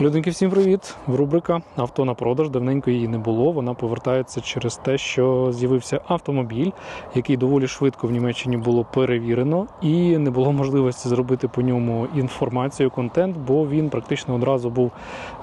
Людинки, всім привіт! Рубрика Авто на продаж. Давненько її не було. Вона повертається через те, що з'явився автомобіль, який доволі швидко в Німеччині було перевірено, і не було можливості зробити по ньому інформацію, контент, бо він практично одразу був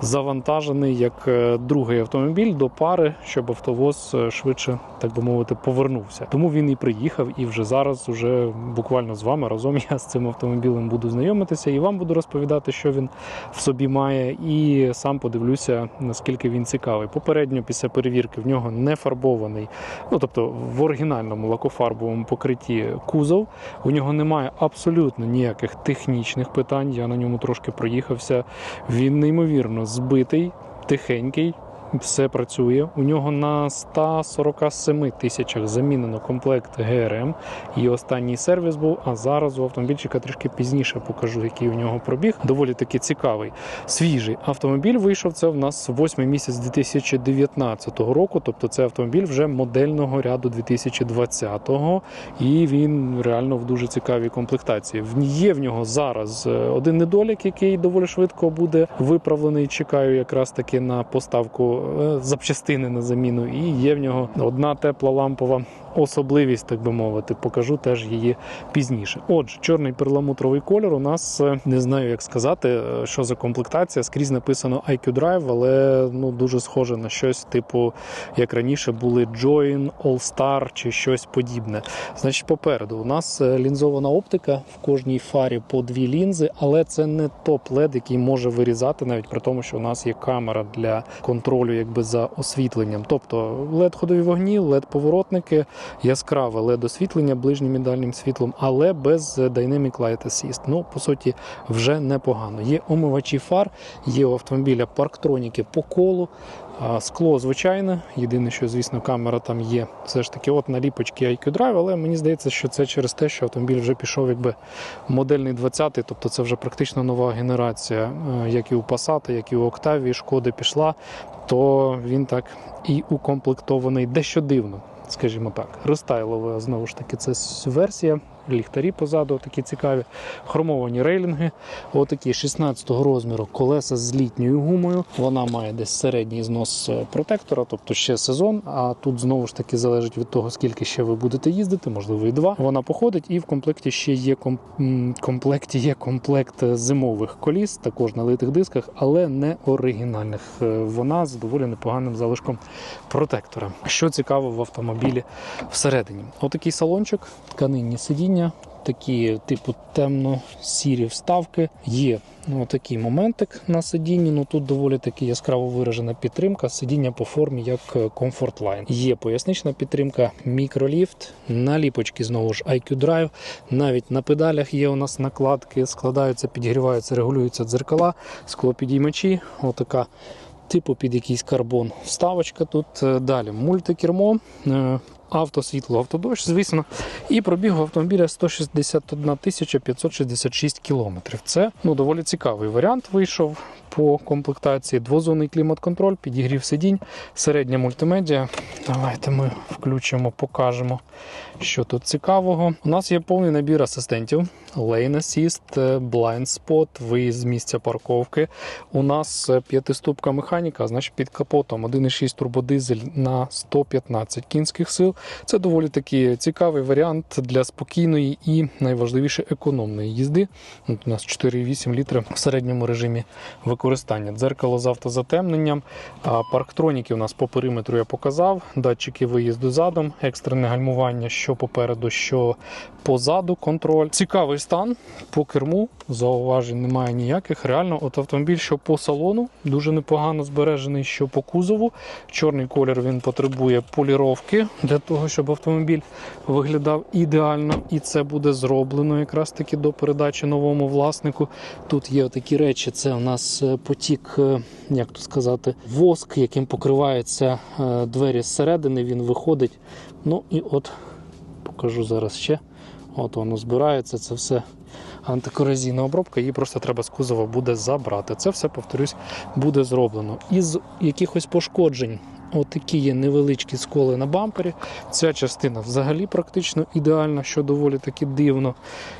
завантажений як е, другий автомобіль до пари, щоб автовоз е, швидше, так би мовити, повернувся. Тому він і приїхав, і вже зараз, уже буквально з вами разом я з цим автомобілем буду знайомитися і вам буду розповідати, що він в собі має, і сам подивлюся, наскільки він цікавий. Попередньо після перевірки в нього не фарбований, ну тобто в оригінальному лакофарбовому покритті кузов. У нього немає абсолютно ніяких технічних питань. Я на ньому трошки проїхався. Він неймовірно збитий, тихенький. Все працює. У нього на 147 тисячах замінено комплект ГРМ. І останній сервіс був. А зараз у автомобільчика трішки пізніше покажу, який у нього пробіг. Доволі таки цікавий. Свіжий автомобіль вийшов. Це в нас восьмий місяць 2019 року. Тобто це автомобіль вже модельного ряду 2020-го. І він реально в дуже цікавій комплектації. Є в нього зараз е, один недолік, який доволі швидко буде виправлений. Чекаю якраз таки на поставку запчастини на заміну. І є в нього одна тепла лампова особливість, так би мовити. Покажу теж її пізніше. Отже, чорний перламутровий кольор. У нас е, не знаю, як сказати, е, що за комплектація. Скрізь написано IQ Drive, але ну дуже схоже на щось, типу, як раніше були Join, All Star чи щось подібне. Значить, попереду у нас е, лінзована оптика в кожній фарі по дві лінзи, але це не топ LED, який може вирізати, навіть при тому, що у нас є камера для контролю, якби за освітленням. Тобто led ходові вогні, led поворотники, яскраве led освітлення ближнім і дальнім світлом, але без Dynamic Light Assist. Ну, по суті, вже непогано. Є омивачі фар, є у автомобіля парктроніки по колу. Скло звичайне. Єдине, що, звісно, камера там є. Все ж таки, от наліпочки IQ Drive, але мені здається, що це через те, що автомобіль вже пішов якби модельний 20-й, тобто це вже практично нова генерація, е, як і у Passat, як і у Octavia, шкоди пішла, то він так і укомплектований дещо дивно. Скажімо так, рестайлова знову ж таки, це версія. Ліхтарі позаду такі цікаві, хромовані рейлінги, отакі 16-го розміру колеса з літньою гумою. Вона має десь середній знос е, протектора, тобто ще сезон. А тут знову ж таки залежить від того, скільки ще ви будете їздити, можливо, і два. Вона походить, і в комплекті ще є ком... м, комплекті є комплект зимових коліс, також на литих дисках, але не оригінальних. Е, Вона з доволі непоганим залишком протектора. Що цікаво в автомобілі всередині, отакий салончик, тканинні сидіння такі, типу, темно-сірі вставки. Є ну, моментик на сидінні. Ну тут доволі таки яскраво виражена підтримка. Сидіння по формі як е, Comfort Line. Є пояснична підтримка, мікроліфт, наліпочки знову ж IQ Drive. Навіть на педалях є у нас накладки, складаються, підігріваються, регулюються дзеркала, склопідіймачі. Отака. Типу під якийсь карбон вставочка тут Е, далі. Мультикермо, е, автосвітло, автодощ, звісно. І пробіг автомобіля 161 566 кілометрів. Це ну, доволі цікавий варіант вийшов по комплектації. Двозонний клімат-контроль, підігрів сидінь, середня мультимедіа. Давайте ми включимо, покажемо, що тут цікавого. У нас є повний набір асистентів: Lane Assist, Blind Spot, виїзд з місця парковки. У нас п'ятиступка механіка, значить під капотом 1,6 турбодизель на 115 кінських сил. Це доволі таки цікавий варіант для спокійної і найважливіше економної їзди. От у нас 4,8 літри в середньому режимі використання. Дзеркало з автозатемненням, парктроніки у нас по периметру я показав, датчики виїзду задом, екстрене гальмування, що попереду, що позаду контроль. Цікавий стан по керму, зауважень немає ніяких. Реально, от автомобіль, що по салону, дуже непогано збережений, що по кузову. Чорний колір він потребує поліровки для того, щоб автомобіль виглядав ідеально, і це буде зроблено якраз таки до передачі новому власнику. Тут є такі речі: це у нас е, потік, е, як то сказати, воск, яким покриваються е, двері зсередини. Він виходить. Ну і от покажу зараз ще. От воно збирається, це все антикорозійна обробка, її просто треба з кузова буде забрати. Це все, повторюсь, буде зроблено. Із якихось пошкоджень Отакі є невеличкі сколи на бампері. Ця частина взагалі практично ідеальна, що доволі таки дивно.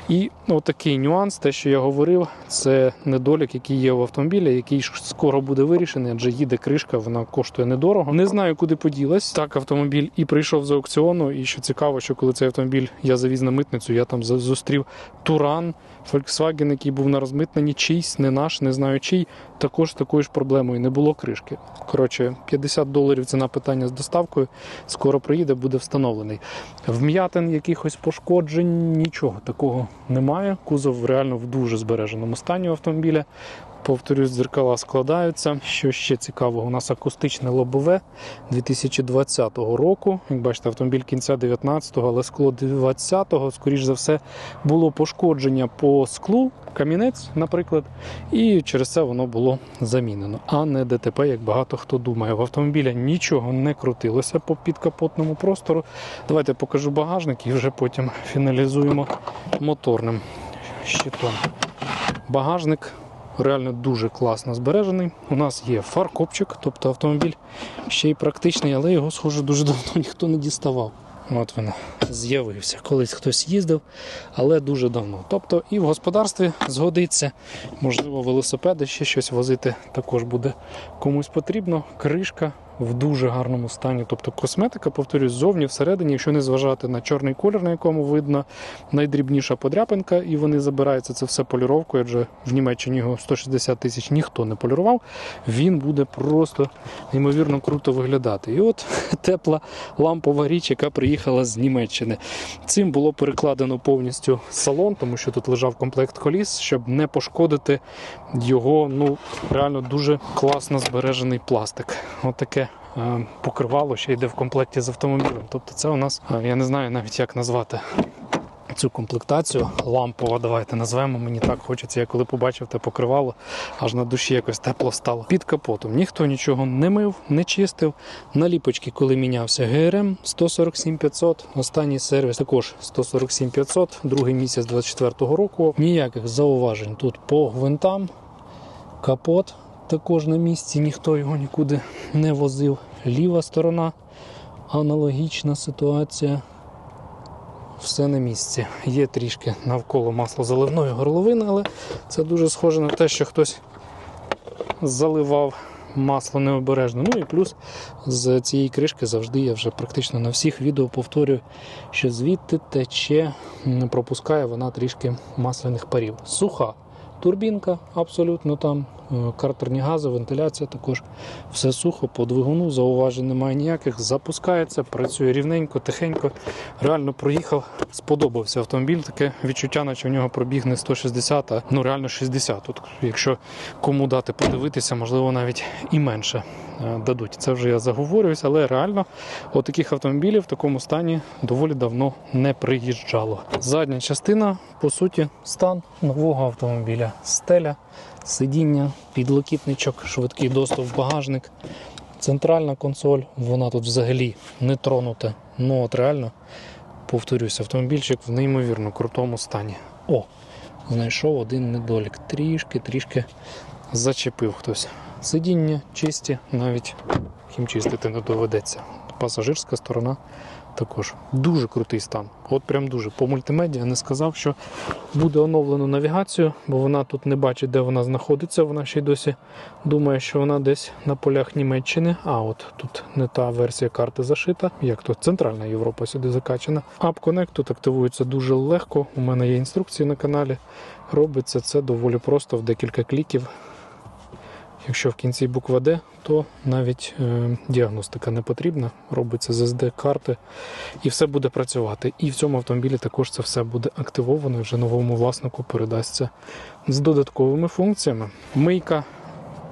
І отакий нюанс, те, що я говорив, це недолік, який є в автомобілі, який скоро буде вирішений, адже їде кришка, вона коштує недорого. Не знаю, куди поділась. Так, автомобіль і прийшов з аукціону. І що цікаво, що коли цей автомобіль я завіз на митницю, я там зустрів Туран, Volkswagen, який був на розмитненні, чийсь, не наш, не знаю чий, також такою ж проблемою не було кришки. Коротше, 50 доларів ціна питання з доставкою. Скоро приїде, буде встановлений. Вм'ятин якихось пошкоджень, нічого такого немає. Кузов реально в дуже збереженому стані автомобіля. Повторюсь, дзеркала складаються. Що ще цікавого, у нас акустичне лобове 2020 року. Як бачите, автомобіль кінця 19-го, але скло 20-го, скоріш за все, було пошкодження по склу, камінець, наприклад, і через це воно було замінено, а не ДТП, як багато хто думає. В автомобіля нічого не крутилося по підкапотному простору. Давайте покажу багажник і вже потім фіналізуємо моторним щитом. Багажник реально дуже класно збережений. У нас є фаркопчик, тобто автомобіль ще й практичний, але його, схоже, дуже давно ніхто не діставав. От він з'явився. Колись хтось їздив, але дуже давно. Тобто і в господарстві згодиться, можливо, велосипеди, ще щось возити також буде комусь потрібно. Кришка в дуже гарному стані. Тобто косметика, повторюсь, ззовні, всередині, якщо не зважати на чорний колір, на якому видно найдрібніша подряпинка, і вони забираються це все поліровкою, адже в Німеччині його 160 тисяч ніхто не полірував. Він буде просто неймовірно круто виглядати. І от тепла лампова річ, яка приїхала з Німеччини. Цим було перекладено повністю салон, тому що тут лежав комплект коліс, щоб не пошкодити його ну реально дуже класно збережений пластик. Отаке покривало ще йде в комплекті з автомобілем. Тобто, це у нас е, я не знаю навіть як назвати. Цю комплектацію лампова, давайте назвемо. Мені так хочеться. Я коли побачив те покривало, аж на душі якось тепло стало. Під капотом ніхто нічого не мив, не чистив. Наліпочки, коли мінявся ГРМ 147-500, останній сервіс також 147-500, другий місяць 24-го року. Ніяких зауважень тут по гвинтам. Капот також на місці, ніхто його нікуди не возив. Ліва сторона, аналогічна ситуація. Все на місці. Є трішки навколо маслозаливної горловини, але це дуже схоже на те, що хтось заливав масло необережно. Ну і плюс з цієї кришки завжди я вже практично на всіх відео повторюю, що звідти тече, пропускає вона трішки масляних парів. Суха турбінка абсолютно там, е, картерні гази, вентиляція також все сухо по двигуну, зауважень немає ніяких. Запускається, працює рівненько, тихенько. Реально проїхав, сподобався автомобіль. Таке відчуття, наче в нього пробіг не 160, а ну реально 60. Тут, якщо кому дати подивитися, можливо, навіть і менше дадуть. Це вже я заговорююсь, але реально от таких автомобілів в такому стані доволі давно не приїжджало. Задня частина, по суті, стан нового автомобіля. Стеля, сидіння, підлокітничок, швидкий доступ в багажник. Центральна консоль, вона тут взагалі не тронута. Ну от реально, повторюсь, автомобільчик в неймовірно крутому стані. О, знайшов один недолік. Трішки, трішки зачепив хтось. Сидіння чисті, навіть хімчистити не доведеться. Пасажирська сторона також дуже крутий стан. От прям дуже. По мультимедіа не сказав, що буде оновлено навігацію, бо вона тут не бачить, де вона знаходиться. Вона ще й досі думає, що вона десь на полях Німеччини. А от тут не та версія карти зашита, як то центральна Європа сюди закачана. App Connect тут активується дуже легко. У мене є інструкції на каналі. Робиться це доволі просто в декілька кліків. Якщо в кінці буква Д, то навіть е, діагностика не потрібна. Робиться з SD-карти і все буде працювати. І в цьому автомобілі також це все буде активовано і вже новому власнику передасться з додатковими функціями. Мийка,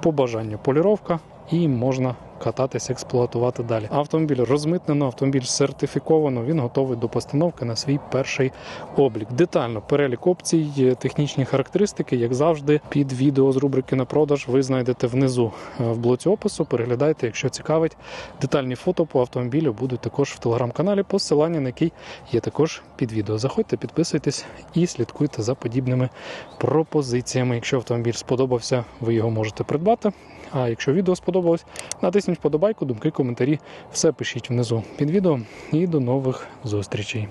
по бажанню поліровка і можна кататись, експлуатувати далі. Автомобіль розмитнено, автомобіль сертифіковано, він готовий до постановки на свій перший облік. Детально перелік опцій, е, технічні характеристики, як завжди, під відео з рубрики на продаж ви знайдете внизу е, в блоці опису. Переглядайте, якщо цікавить. Детальні фото по автомобілю будуть також в телеграм-каналі, посилання на який є також під відео. Заходьте, підписуйтесь і слідкуйте за подібними пропозиціями. Якщо автомобіль сподобався, ви його можете придбати. А якщо відео сподобалось, натисніть Тисніть вподобайку, думки, коментарі. Все пишіть внизу під відео і до нових зустрічей.